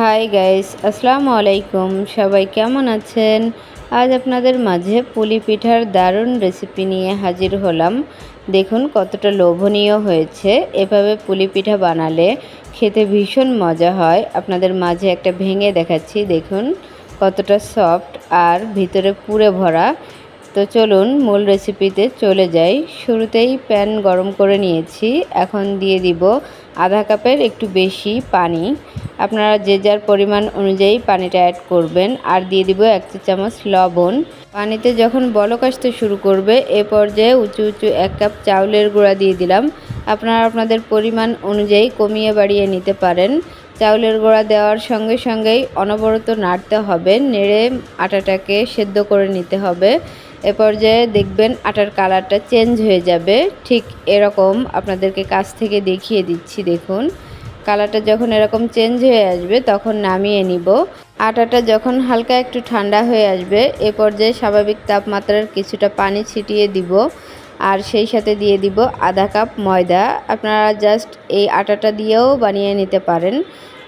Hi guys আসসালামু আলাইকুম সবাই কেমন আছেন? আজ আপনাদের মাঝে পুলি পিঠার দারুণ রেসিপি নিয়ে হাজির হলাম। দেখুন কতটা লোভনীয় হয়েছে এভাবে পুলি পিঠা বানালে। খেতে ভীষণ মজা হয়। আপনাদের মাঝে একটা ভেঙে দেখাচ্ছি, দেখুন। কতটা সফট আর ভিতরে পুরে ভরা। তো চলুন মূল রেসিপিতে চলে যাই। শুরুতেই প্যান গরম করে নিয়েছি। এখন দিয়ে দিব আধা কাপের একটু বেশি পানি। আপনারা যে যার পরিমাণ অনুযায়ী পানিটা অ্যাড করবেন। আর দিয়ে দিব এক চা চামচ লবণ। পানিতে যখন বলক আসতে শুরু করবে, এ পর্যায়ে উঁচু উঁচু এক কাপ চাউলের গুঁড়া দিয়ে দিলাম। আপনারা আপনাদের পরিমাণ অনুযায়ী কমিয়ে বাড়িয়ে নিতে পারেন। চাউলের গোড়া দেওয়ার সঙ্গে সঙ্গেই অনবরত নাড়তে হবে। নেড়ে আটাটাকে সেদ্ধ করে নিতে হবে। এ পর্যায়ে দেখবেন আটার কালারটা চেঞ্জ হয়ে যাবে। ঠিক এরকম আপনাদেরকে কাছ থেকে দেখিয়ে দিচ্ছি, দেখুন। কালারটা যখন এরকম চেঞ্জ হয়ে আসবে, তখন নামিয়ে নিব। আটাটা যখন হালকা একটু ঠান্ডা হয়ে আসবে, এ পর্যায়ে স্বাভাবিক তাপমাত্রার কিছুটা পানি ছিটিয়ে দিব। আর সেই সাথে দিয়ে দিব আধা কাপ ময়দা। আপনারা জাস্ট এই আটাটা দিয়েও বানিয়ে নিতে পারেন।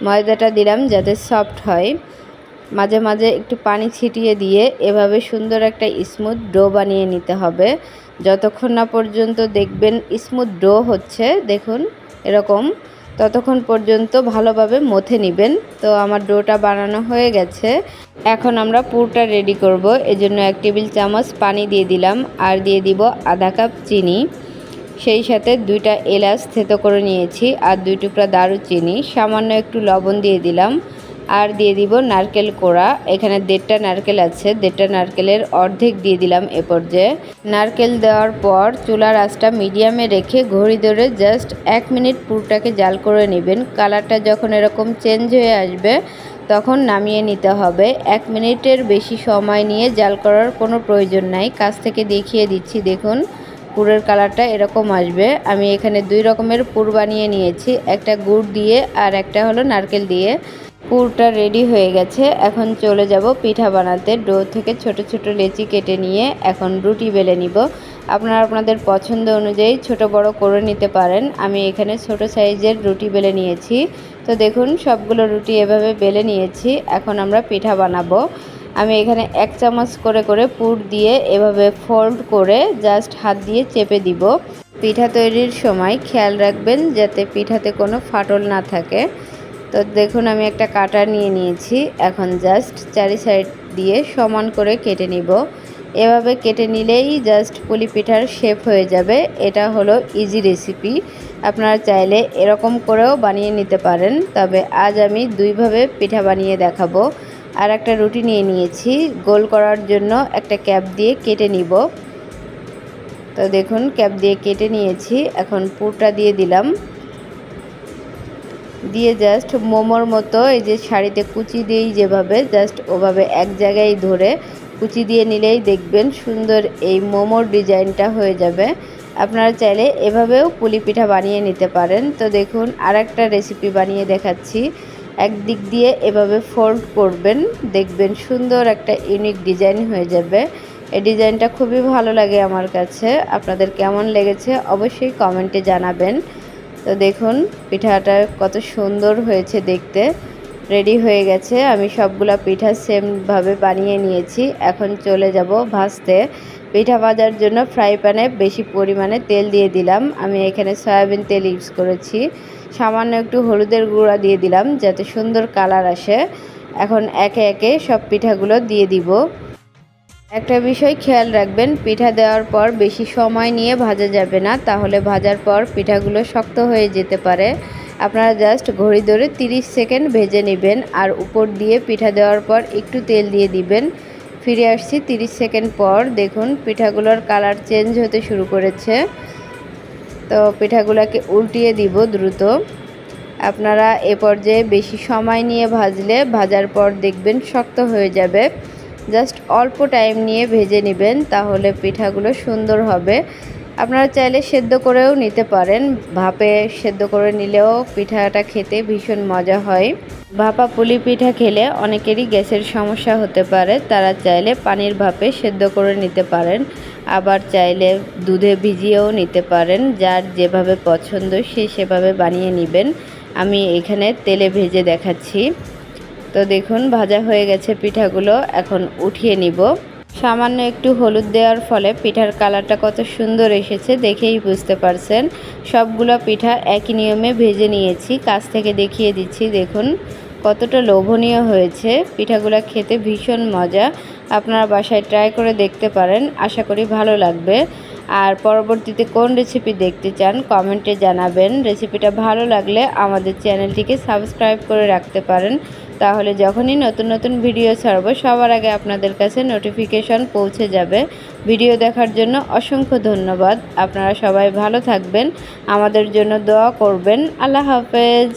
ময়দাটা দিলাম যাতে সফট হয়। মাঝে মাঝে একটু পানি ছিটিয়ে দিয়ে এভাবে সুন্দর একটা স্মুথ ডো বানিয়ে নিতে হবে। যতক্ষণ না পর্যন্ত দেখবেন স্মুথ ডো হচ্ছে, দেখুন, এরকম, ততক্ষণ পর্যন্ত ভালোভাবে মথে নেবেন। তো আমার ডোটা বানানো হয়ে গেছে। এখন আমরা পুরটা রেডি করব। এজন্য এক টেবিল চামচ পানি দিয়ে দিলাম আর দিয়ে দিব আধা কাপ চিনি। সেই সাথে দুইটা এলাচ থেতো করে নিয়েছি আর দুই টুকরা দারুচিনি। সামান্য একটু লবণ দিয়ে দিলাম। আর দিয়ে দিব নারকেল কোড়া। এখানে দেড়টা নারকেল আছে, দেড়টা নারকেলের অর্ধেক দিয়ে দিলাম এ পর্যায়ে। নারকেল দেওয়ার পর চুলার আঁচটা মিডিয়ামে রেখে ঘড়ি ধরে জাস্ট এক মিনিট পুরটাকে জাল করে নেবেন। কালারটা যখন এরকম চেঞ্জ হয়ে আসবে, তখন নামিয়ে নিতে হবে। এক মিনিটের বেশি সময় নিয়ে জাল করার কোনো প্রয়োজন নাই। কাছ থেকে দেখিয়ে দিচ্ছি, দেখুন, পুরের কালারটা এরকম আসবে। আমি এখানে দুই রকমের পুর বানিয়ে নিয়েছি, একটা গুড় দিয়ে আর একটা হলো নারকেল দিয়ে। পুরটা রেডি হয়ে গেছে। এখন চলে যাব পিঠা বানাতে। ডো থেকে ছোট ছোট লেচি কেটে নিয়ে এখন রুটি বেলে নিব। আপনারা আপনাদের পছন্দ অনুযায়ী ছোট বড় করে নিতে পারেন। আমি এখানে ছোট সাইজের রুটি বেলে নিয়েছি। তো দেখুন, সবগুলো রুটি এভাবে বেলে নিয়েছি। এখন আমরা পিঠা বানাবো। আমি এখানে এক চামচ করে করে পুর দিয়ে এভাবে ফোল্ড করে জাস্ট হাত দিয়ে চেপে দিব। পিঠা তৈরির সময় খেয়াল রাখবেন যাতে পিঠাতে কোনো ফাটল না থাকে। তো দেখুন, আমি একটা কাটা নিয়ে নিয়েছি। এখন জাস্ট চারি সাইড দিয়ে সমান করে কেটে নিব। এভাবে কেটে নিলেই জাস্ট পুলি পিঠার শেপ হয়ে যাবে। এটা হলো ইজি রেসিপি আপনারা চাইলে এরকম করেও বানিয়ে নিতে পারেন। তবে আজ আমি দুইভাবে পিঠা বানিয়ে দেখাবো। আর একটা রুটি নিয়ে নিয়েছি। গোল করার জন্য একটা ক্যাপ দিয়ে কেটে নিব। তো দেখুন, ক্যাপ দিয়ে কেটে নিয়েছি। এখন পুরটা দিয়ে দিলাম। দিয়ে জাস্ট মোমোর মতো এই যে শাড়িতে কুচি দিয়েই যেভাবে জাস্ট ওভাবে এক জায়গায় ধরে কুচি দিয়ে নিলেই দেখবেন সুন্দর এই মোমোর ডিজাইনটা হয়ে যাবে। আপনারা চাইলে এভাবেও পুলি পিঠা বানিয়ে নিতে পারেন। তো দেখুন আর একটা রেসিপি বানিয়ে দেখাচ্ছি। একদিক দিয়ে এভাবে ফোল্ড করবেন, দেখবেন সুন্দর একটা ইউনিক ডিজাইন হয়ে যাবে। এই ডিজাইনটা খুবই ভালো লাগে আমার কাছে। আপনাদের কেমন লেগেছে অবশ্যই কমেন্টে জানাবেন। তো দেখুন, পিঠাটা কত সুন্দর হয়েছে দেখতে। রেডি হয়ে গেছে। আমি সবগুলা পিঠা সেমভাবে বানিয়ে নিয়েছি। এখন চলে যাব ভাজতে। পিঠা ভাজার জন্য ফ্রাই প্যানে বেশি পরিমাণে তেল দিয়ে দিলাম। আমি এখানে সয়াবিন তেল ইউজ করেছি। সামান্য একটু হলুদের গুঁড়া দিয়ে দিলাম যাতে সুন্দর কালার আসে। এখন একে একে সব পিঠাগুলো দিয়ে দিব। একটা বিষয় খেয়াল রাখবেন, পিঠা দেওয়ার পর বেশি সময় নিয়ে ভাজা যাবে না, তাহলে ভাজার পর পিঠাগুলো শক্ত হয়ে যেতে পারে। আপনারা জাস্ট ঘড়ি ধরে 30 সেকেন্ড ভেজে নেবেন আর উপর দিয়ে পিঠা দেওয়ার পর একটু তেল দিয়ে দিবেন। ফিরে আসছি 30 সেকেন্ড পর, দেখুন পিঠাগুলোর কালার চেঞ্জ হতে শুরু করেছে। তো পিঠাগুলোকে উল্টিয়ে দিব দ্রুত। আপনারা এ পর্যায়ে বেশি সময় নিয়ে ভাজলে ভাজার পর দেখবেন শক্ত হয়ে যাবে। জাস্ট অল্প টাইম নিয়ে ভেজে নেবেন, তাহলে পিঠাগুলো সুন্দর হবে। আপনারা চাইলে সেদ্ধ করেও নিতে পারেন। ভাপে সেদ্ধ করে নিলেও পিঠাটা খেতে ভীষণ মজা হয়। ভাপা পুলি পিঠা খেলে অনেকেরই গ্যাসের সমস্যা হতে পারে। তারা চাইলে পানির ভাপে সেদ্ধ করে নিতে পারেন। আবার চাইলে দুধে ভিজিয়েও নিতে পারেন। যার যেভাবে পছন্দ সে সেভাবে বানিয়ে নেবেন। আমি এখানে তেলে ভেজে দেখাচ্ছি। তো দেখুন, ভাজা হয়ে গেছে পিঠাগুলো। এখন উঠিয়ে নিব। সামান্য একটু হলুদ দেওয়ার ফলে পিঠার কালারটা কত সুন্দর এসেছে দেখেই বুঝতে পারছেন। সবগুলো পিঠা একই নিয়মে ভেজে নিয়েছি। কাছ থেকে দেখিয়ে দিচ্ছি, দেখুন, কতটা লোভনীয় হয়েছে। পিঠাগুলো খেতে ভীষণ মজা। আপনারা বাসায় ট্রাই করে দেখতে পারেন, আশা করি ভালো লাগবে। আর পরবর্তীতে কোন রেসিপি দেখতে চান, কমেন্টে জানাবেন। রেসিপিটা ভালো লাগলে আমাদের চ্যানেলটিকে সাবস্ক্রাইব করে রাখতে পারেন। তাহলে যখনই নতুন নতুন ভিডিও ছাড়বো, সবার আগে আপনাদের কাছে নোটিফিকেশন পৌঁছে যাবে। ভিডিও দেখার জন্য অসংখ্য ধন্যবাদ। আপনারা সবাই ভালো থাকবেন, আমাদের জন্য দোয়া করবেন। আল্লাহ হাফেজ।